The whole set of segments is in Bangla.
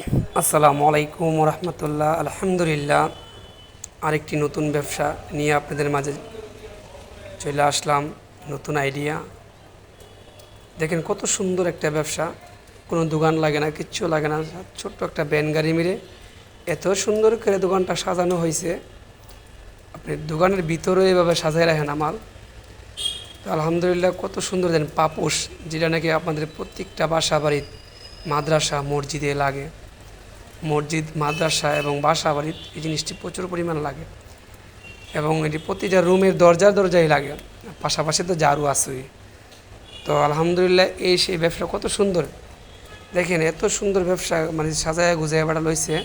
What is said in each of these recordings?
আসসালামু আলাইকুম রহমতুল্লাহ আলহামদুলিল্লাহ। আরেকটি নতুন ব্যবসা নিয়ে আপনাদের মাঝে চলে আসলাম, নতুন আইডিয়া। দেখেন কত সুন্দর একটা ব্যবসা। কোনো দোকান লাগে না, কিচ্ছু লাগে না, ছোট্ট একটা ব্যান গাড়ি মেরে এত সুন্দর করে দোকানটা সাজানো হয়েছে। আপনি দোকানের ভিতরে এভাবে সাজাই রাখেন আমার। তো আলহামদুলিল্লাহ কত সুন্দর দেন পাপোশ, যেটা নাকি আপনাদের প্রত্যেকটা বাসা বাড়ির মাদ্রাসা, মসজিদে লাগে। মসজিদ, মাদ্রাসা এবং বাসা বাড়ির এই জিনিসটি প্রচুর পরিমাণ লাগে। এবং এটি প্রতিটা রুমের দরজার দরজাই লাগে। পাশাপাশি তো জারু আছেই। তো আলহামদুলিল্লাহ এই সেই ব্যবসা কত সুন্দর। দেখেন এত সুন্দর ব্যবসা মানে সাজায় গুজায় বেড়া লইছে।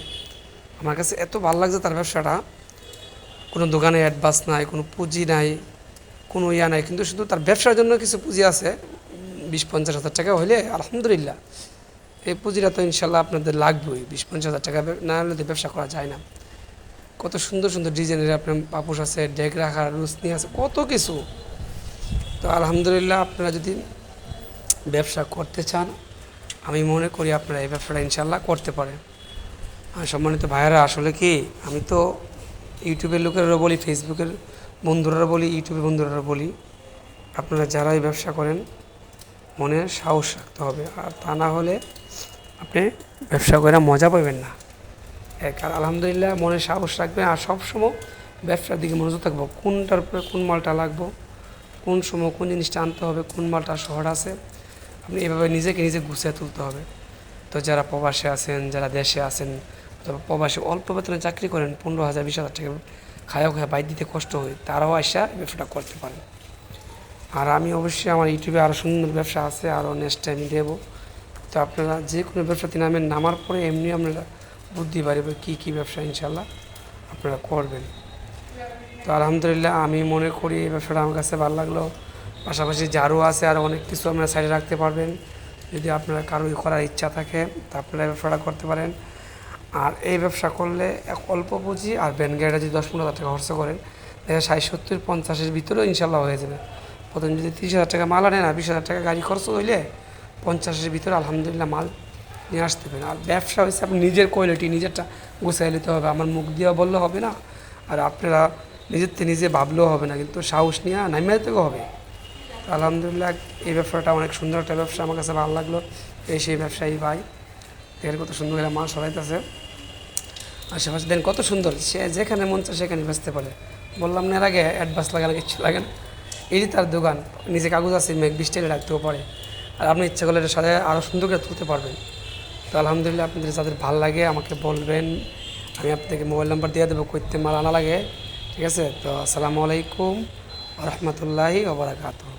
আমার কাছে এত ভালো লাগছে তার ব্যবসাটা। কোনো দোকানে অ্যাডভান্স নাই, কোনো পুঁজি নাই, কোনো ইয়া নাই। কিন্তু শুধু তার ব্যবসার জন্য কিছু পুঁজি আছে। বিশ পঞ্চাশ হাজার টাকা হইলে আলহামদুলিল্লাহ। এই পুঁজিটা তো ইনশাল্লাহ আপনাদের লাগবেই। বিশ পঞ্চাশ হাজার টাকা না হলে তো ব্যবসা করা যায় না। কত সুন্দর সুন্দর ডিজাইনের আপনার পাপুস আছে, ডেক রাখার রুসনি আছে, কত কিছু। তো আলহামদুলিল্লাহ আপনারা যদি ব্যবসা করতে চান, আমি মনে করি আপনারা এই ব্যবসাটা ইনশাল্লাহ করতে পারেন। আর সম্মানিত ভাইয়েরা, আসলে কি, আমি তো ইউটিউবের লোকেরও বলি, ফেসবুকের বন্ধুরা বলি, ইউটিউবের বন্ধুরা বলি, আপনারা যারা এই ব্যবসা করেন মনে সাহস রাখতে হবে। আর তা না হলে আপনি ব্যবসা করে মজা পাবেন না। এক, আর আলহামদুলিল্লাহ মনে সাহস রাখবেন, আর সবসময় ব্যবসার দিকে মনোযোগ থাকব। কোনটার উপরে কোন মালটা লাগবো, কোন সময় কোন জিনিসটা আনতে হবে, কোন মালটা শহর আছে, আপনি এভাবে নিজেকে নিজে গুছিয়ে তুলতে হবে। তো যারা প্রবাসে আছেন, যারা দেশে আছেন, অথবা প্রবাসে অল্প বেতনে চাকরি করেন, পনেরো হাজার, বিশ হাজার টাকা খায়া খায়, বাইর দিতে কষ্ট হয়, তারাও আসা ব্যবসাটা করতে পারেন। আর আমি অবশ্যই আমার ইউটিউবে আরও সুন্দর ব্যবসা আছে আরও নেক্সট টাইম দেবো। তো আপনারা যে কোনো ব্যবসাতে নামেন, নামার পরে এমনি আপনারা বুদ্ধি বাড়বে কী কী ব্যবসা ইনশাল্লাহ আপনারা করবেন। তো আলহামদুলিল্লাহ আমি মনে করি এই ব্যবসাটা আমার কাছে ভালো লাগল। পাশাপাশি জারু আছে আর অনেক কিছু আপনারা সাইডে রাখতে পারবেন। যদি আপনারা কারোই করার ইচ্ছা থাকে, তা আপনারা এই ব্যবসাটা করতে পারেন। আর এই ব্যবসা করলে এক অল্প পুঁজি আর ব্যান গাড়িটা যদি দশ পনেরো হাজার টাকা খরচ করেন, দেখা ষাট, সত্তর, পঞ্চাশের ভিতরেও ইনশাল্লাহ হয়ে যাবে। প্রথম যদি তিরিশ হাজার টাকা মাল আনেন আর বিশ হাজার টাকা গাড়ি খরচ হইলে পঞ্চাশের ভিতরে আলহামদুলিল্লাহ মাল নিয়ে আসতে পারেন আর ব্যবসা হয়েছে আপনি নিজের কোয়ালিটি নিজেরটা গুছাই নিতে হবে। আমার মুখ দিয়ে বললে হবে না, আর আপনারা নিজের থেকে নিজে ভাবলেও হবে না। কিন্তু সাহস নিয়ে নামিয়ে যেতেও হবে। আলহামদুলিল্লাহ এই ব্যবসাটা অনেক সুন্দর একটা ব্যবসা আমার কাছে ভালো লাগল। এই সেই ব্যবসায়ী ভাই, দেখেন কত সুন্দর করে মাল সরাইতেছে। আশেপাশে দেন কত সুন্দর, সে যেখানে মন চায় সেখানে বেচতে পারে। বললাম না, এর আগে অ্যাডভান্স লাগানো কিচ্ছু লাগে না। এটি তার দোকান, নিজে কাগজ আছে, মেঘ বৃষ্টিতে রাখতেও পারে। আর আপনি ইচ্ছা করলে এটা সাথে আরও সুন্দর করে তুলতে পারবেন। তো আলহামদুলিল্লাহ আপনাদের যাদের ভালো লাগে আমাকে বলবেন, আমি আপনাকে মোবাইল নাম্বার দিয়ে দেবো করতে মাল আনা লাগে, ঠিক আছে? তো আসসালামু আলাইকুম রহমতুল্লাহি ওবরাকাতুহ